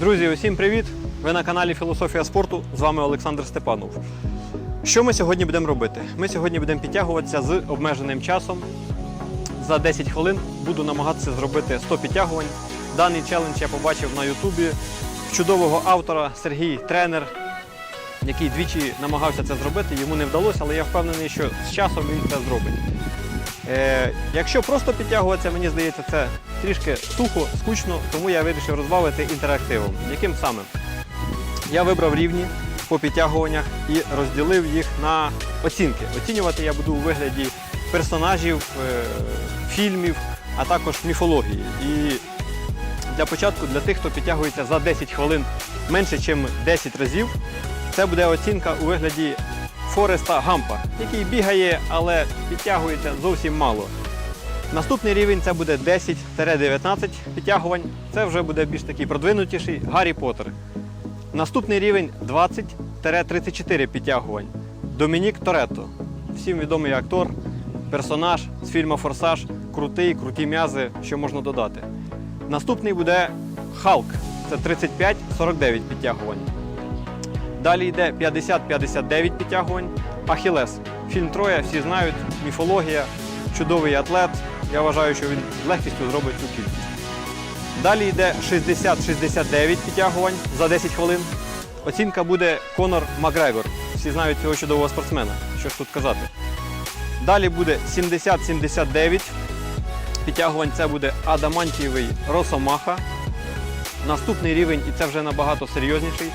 Друзі, усім привіт! Ви на каналі Філософія спорту. З вами Олександр Степанов. Що ми сьогодні будемо робити? Ми сьогодні будемо підтягуватися з обмеженим часом. За 10 хвилин буду намагатися зробити 100 підтягувань. Даний челендж я побачив на Ютубі чудового автора Сергій Тренер, який двічі намагався це зробити. Йому не вдалося, але я впевнений, що з часом він це зробить. Е, якщо просто підтягуватися, мені здається, це трішки сухо, скучно, тому я вирішив розбавити інтерактивом. Яким саме? Я вибрав рівні по підтягуваннях і розділив їх на оцінки. Оцінювати я буду у вигляді персонажів, е, фільмів, а також міфології. І для початку, для тих, хто підтягується за 10 хвилин менше, ніж 10 разів, це буде оцінка у вигляді Фореста Гампа, який бігає, але підтягується зовсім мало. Наступний рівень це буде 10-19 підтягувань. Це вже буде більш такий продвинутіший Гаррі Поттер. Наступний рівень 20-34 підтягувань. Домінік Торетто. Всім відомий актор, персонаж з фільму Форсаж, крутий, круті м'язи, що можна додати. Наступний буде Халк. Це 35-49 підтягувань. Далі йде 50-59 підтягувань. Ахілес. Фільм Троя, всі знають, міфологія, чудовий атлет. Я вважаю, що він з легкістю зробить цю кількість. Далі йде 60-69 підтягувань за 10 хвилин. Оцінка буде Конор Макгрегор. Всі знають цього чудового спортсмена. Що ж тут казати. Далі буде 70-79 підтягувань. Це буде Адамантієвий Росомаха. Наступний рівень, і це вже набагато серйозніший.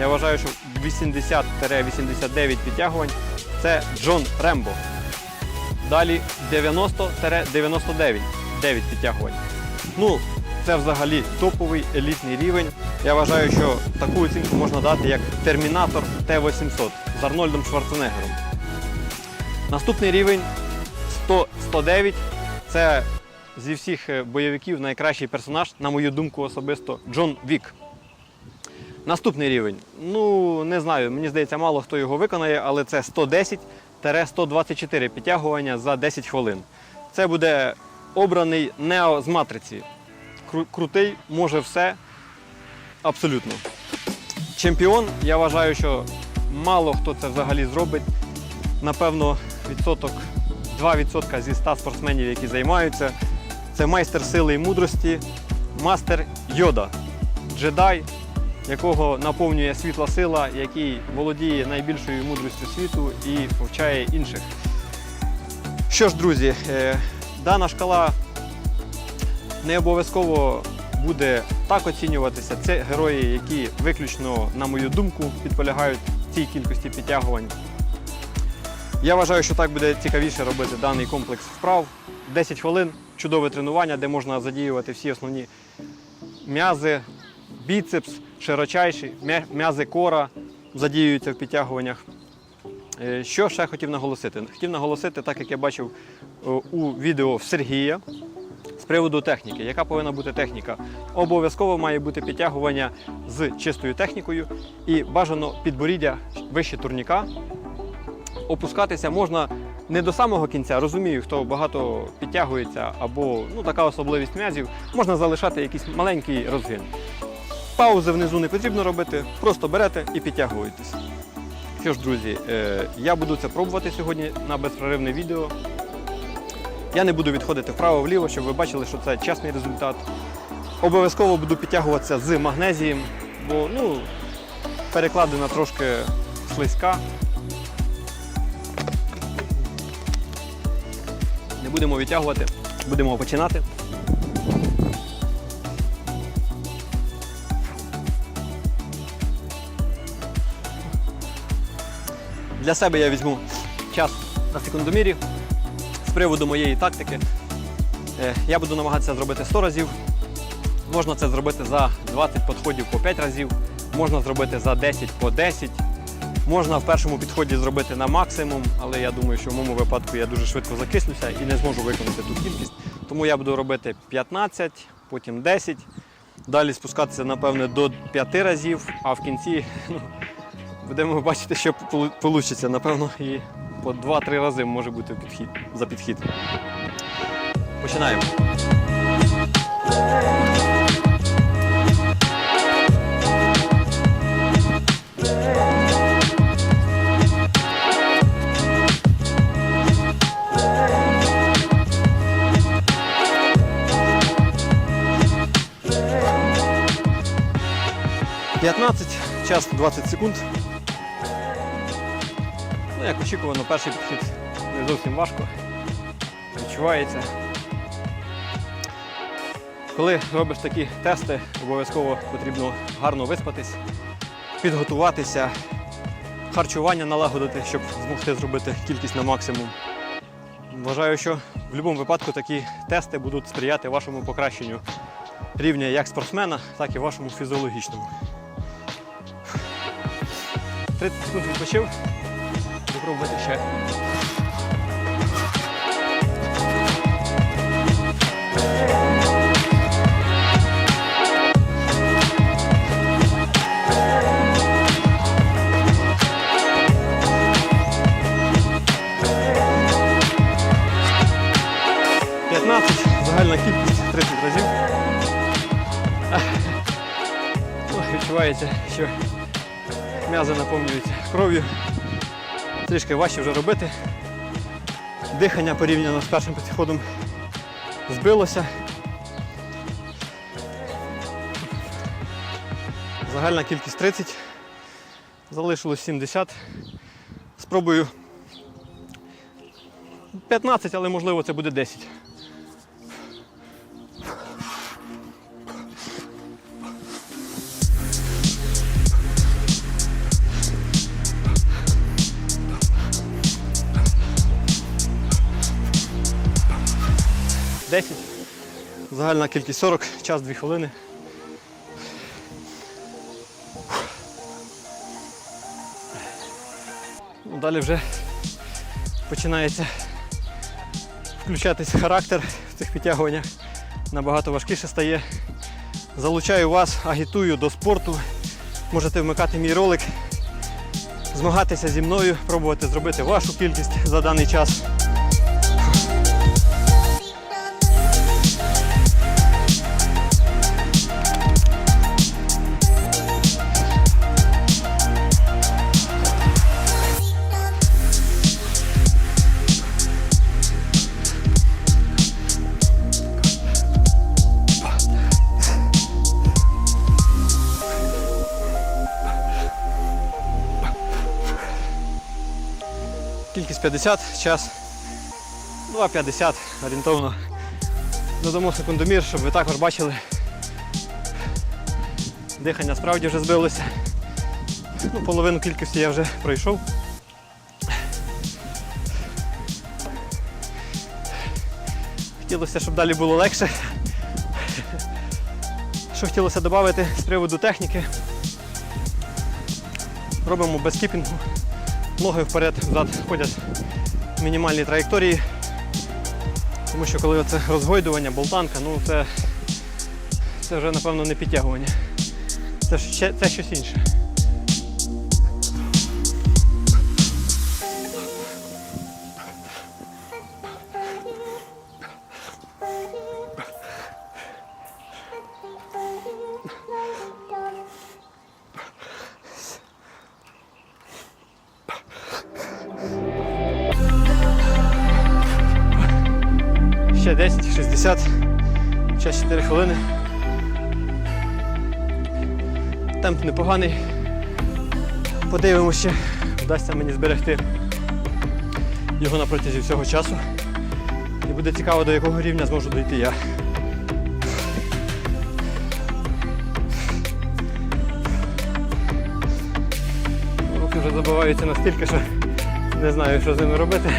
Я вважаю, що 80-89 підтягувань це Джон Рембо. Далі 90-99 9 підтягувань. Ну, це взагалі топовий елітний рівень. Я вважаю, що таку оцінку можна дати як Термінатор Т-800 з Арнольдом Шварценеггером. Наступний рівень 100-109 це зі всіх е, бойовиків найкращий персонаж, на мою думку, особисто Джон Вік. Наступний рівень. Ну, не знаю, мені здається, мало хто його виконає, але це 110-124 підтягування за 10 хвилин. Це буде обраний Нео з матриці. Кру- крутий, може все. Абсолютно. Чемпіон, я вважаю, що мало хто це взагалі зробить. Напевно, відсоток 2% зі 100 спортсменів, які займаються. Це майстер сили і мудрості, мастер Йода, джедай, якого наповнює світла сила, який володіє найбільшою мудрістю світу і повчає інших. Що ж, друзі, е, дана шкала не обов'язково буде так оцінюватися. Це герої, які виключно, на мою думку, підполягають цій кількості підтягувань. Я вважаю, що так буде цікавіше робити даний комплекс вправ. 10 хвилин, чудове тренування, де можна задіювати всі основні м'язи, біцепс, широчайші, м'язи кора задіюються в підтягуваннях. Е, Що ще хотів наголосити? Хотів наголосити, так як я бачив е, у відео в Сергія, з приводу техніки. Яка повинна бути техніка? Обов'язково має бути підтягування з чистою технікою і бажано підборіддя вище турніка. Опускатися можна не до самого кінця. Розумію, хто багато підтягується або ну, така особливість м'язів, можна залишати якийсь маленький розгин. Паузи внизу не потрібно робити, просто берете і підтягуєтесь. Що ж, друзі, е, я буду це пробувати сьогодні на безпроривне відео. Я не буду відходити вправо-вліво, щоб ви бачили, що це чесний результат. Обов'язково буду підтягуватися з магнезієм, бо ну, перекладина трошки слизька. Не будемо відтягувати, будемо починати. Для себе я візьму час на секундомірі з приводу моєї тактики. Е, Я буду намагатися зробити 100 разів. Можна це зробити за 20 підходів по 5 разів, можна зробити за 10 по 10. Можна в першому підході зробити на максимум, але я думаю, що в моєму випадку я дуже швидко закислюся і не зможу виконати ту кількість. Тому я буду робити 15, потім 10. Далі спускатися, напевне, до 5 разів, а в кінці ну, Будемо бачити, що вийде. Напевно, і по 2-3 рази може бути підхід за підхід. Починаємо. П'ятнадцять, час 20 секунд. Як очікувано, перший підхід не зовсім важко. Відчувається. Коли робиш такі тести, обов'язково потрібно гарно виспатись, підготуватися, харчування налагодити, щоб змогти зробити кількість на максимум. Вважаю, що в будь-якому випадку такі тести будуть сприяти вашому покращенню рівня як спортсмена, так і вашому фізіологічному. 30 секунд відпочив. Попробувати ще. Загальна кількість 30 разів. Ну, відчувається, що м'язи наповнюються кров'ю. Трішки важче вже робити. Дихання порівняно з першим підходом збилося. Загальна кількість 30. Залишилось 70. Спробую 15, але можливо це буде 10. Десять. Загальна кількість 40, час 2 хвилини. Ну, далі вже починається включатись характер в цих підтягуваннях. Набагато важкіше стає. Залучаю вас, агітую до спорту. Можете вмикати мій ролик, змагатися зі мною, пробувати зробити вашу кількість за даний час. Кількість 50, час 2,50 орієнтовно. Додамо секундомір, щоб ви також бачили. Дихання справді вже збилося. Ну, половину кількості я вже пройшов. Хотілося, щоб далі було легше. Що хотілося додати з приводу техніки. Робимо без кіпінгу. Ноги вперед, взад ходять в мінімальній траєкторії. Тому що коли це розгойдування, болтанка, ну це, це вже напевно не підтягування. Це, це щось інше. Ще 10, 60, час 4 хвилини. Темп непоганий. Подивимося, вдасться мені зберегти його на протязі всього часу. І буде цікаво, до якого рівня зможу дойти я. Руки вже забиваються настільки, що не знаю, що з ними робити.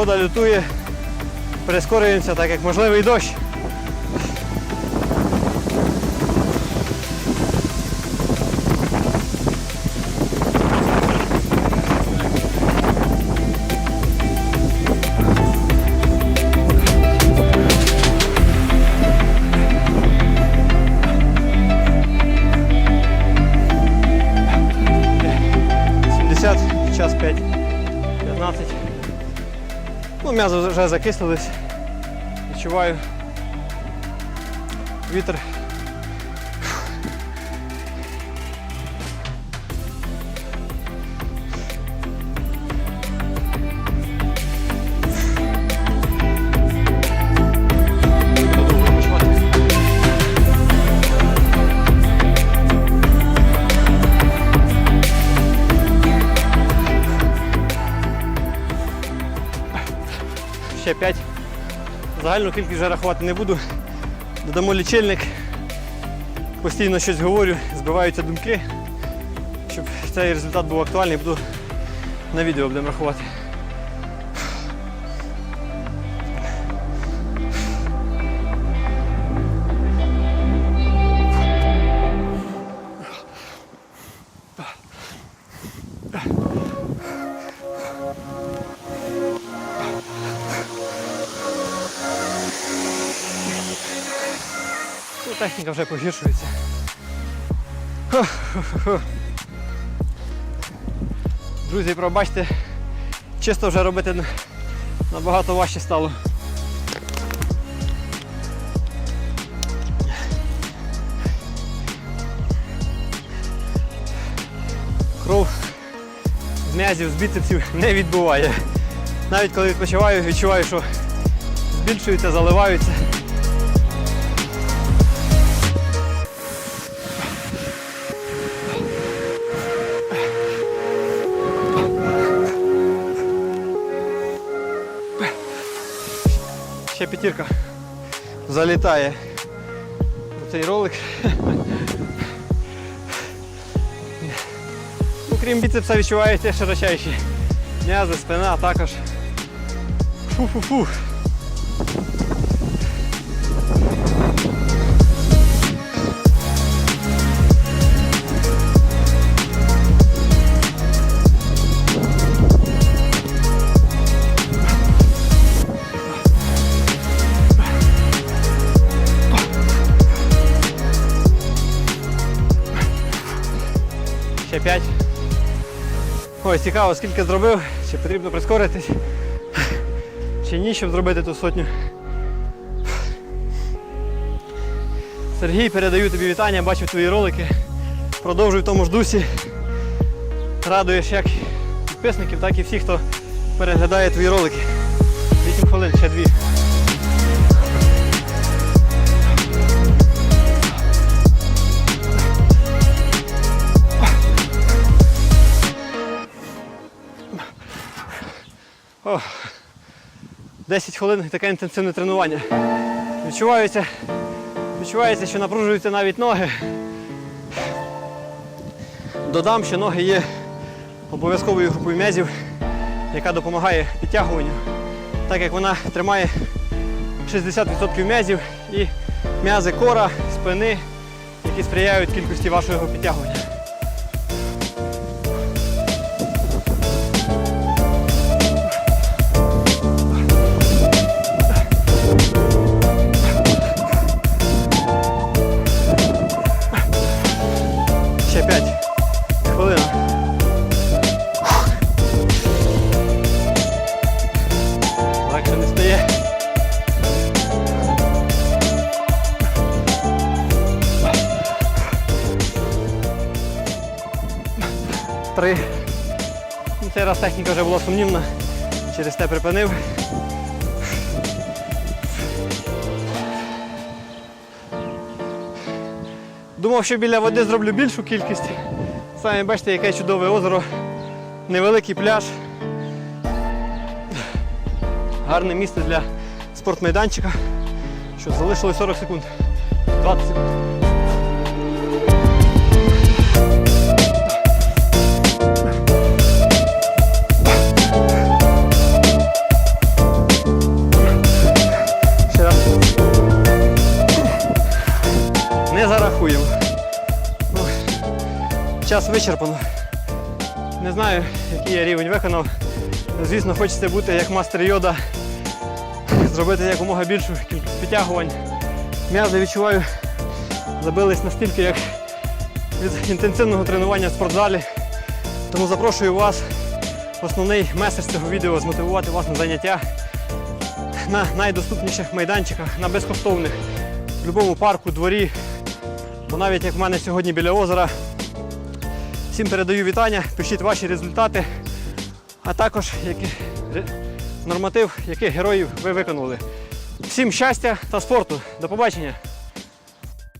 Погода лютує, прискорюємося, так як можливий дощ. Час п'ять. 15. Ну, м'язи вже закислились. Відчуваю вітер. Ще 5. Загальну кількість вже рахувати не буду. Додамо лічильник. Постійно щось говорю, збиваються думки. Щоб цей результат був актуальний, буду на відео будемо рахувати. Техніка вже погіршується. Друзі, пробачте, чисто вже робити набагато важче стало. Кров з м'язів, з біцепсів не відбуває. Навіть коли відпочиваю, відчуваю, що збільшуються, заливаються. П'ятірка залітає у цей ролик. Ну, крім біцепса відчувається широчайші. М'язи, спина також. Фу-фу-фу. Ще 5. Ой, цікаво, скільки зробив, чи потрібно прискоритись, чи ні, щоб зробити ту сотню. Сергій, передаю тобі вітання, бачив твої ролики. Продовжуй в тому ж дусі. Радуєш як підписників, так і всіх, хто переглядає твої ролики. 8 хвилин, ще дві. О, 10 хвилин таке інтенсивне тренування. Відчувається, відчувається, що напружуються навіть ноги. Додам, що ноги є обов'язковою групою м'язів, яка допомагає підтягуванню, так як вона тримає 60% м'язів і м'язи кора, спини, які сприяють кількості вашого підтягування. Три. Ну, Цей раз техніка вже була сумнівна. Через те припинив. Думав, що біля води зроблю більшу кількість. Самі бачите, яке чудове озеро, невеликий пляж. Гарне місце для спортмайданчика. Що залишилось 40 секунд. 20 секунд. Вичерпано. Не знаю, який я рівень виконав. Звісно, хочеться бути як мастер йода, зробити якомога більшу кількість підтягувань. М'язи відчуваю, забились настільки, як від інтенсивного тренування в спортзалі. Тому запрошую вас основний меседж цього відео змотивувати вас на заняття на найдоступніших майданчиках, на безкоштовних, в будь-якому парку, дворі. Бо навіть як в мене сьогодні біля озера. Всім передаю вітання, пишіть ваші результати, а також які, норматив, яких героїв ви виконали. Всім щастя та спорту. До побачення!